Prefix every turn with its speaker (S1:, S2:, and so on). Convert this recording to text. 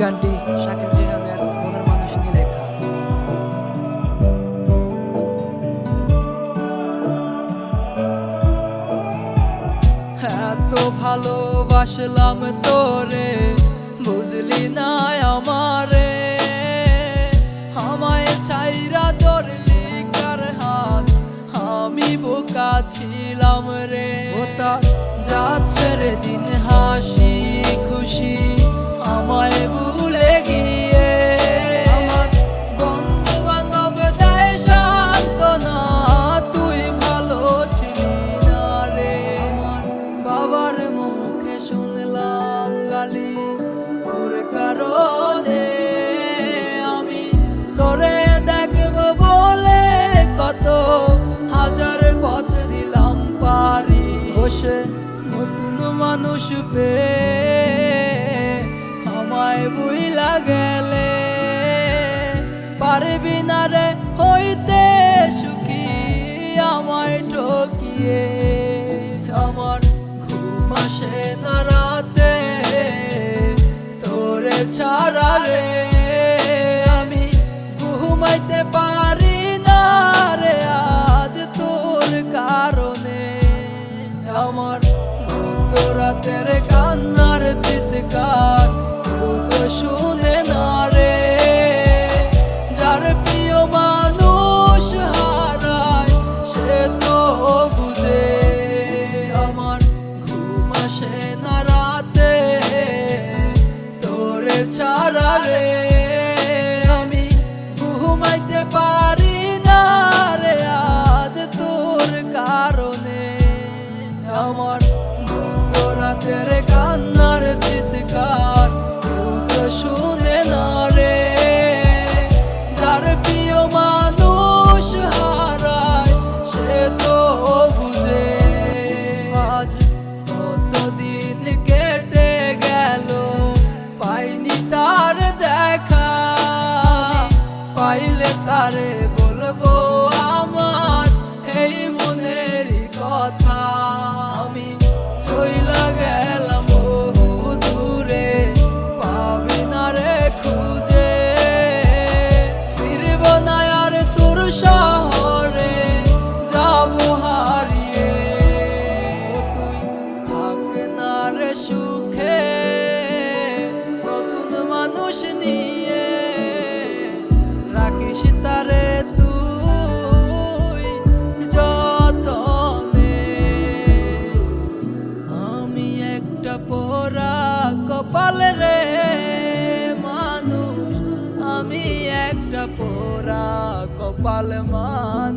S1: গানটি শাকিল জিহাদের মনের মানুষ নিয়ে লেখা। এত ভালোবাসলাম তোরে বুঝলি না আমারে। আমায় ছাইরা ধরলি কার হাত আমি বোকা ছিলাম রে। ও তার যাচ্ছে রে দিন হাসি খুশি। গালি তোর কারণে আমি তোরে দেখব বলে কত হাজার পথ দিলাম পারি। বসে নতুন মানুষ পেয়ে আমায় বুইলা গেলে পারবি না রে হইতে সুখী আমায়। ছাড়া রে আমি ঘুমাইতে পারি না রে আজ তোর কারণে। আমার রাতের কান্নার চিৎকার কেউ শুনে না রে। যার প্রিয় মানুষ সে তো বুঝে। আমার ঘুম আসে না ছাড়া মানুষ আমি একটা পোড়া কপাল মানুষ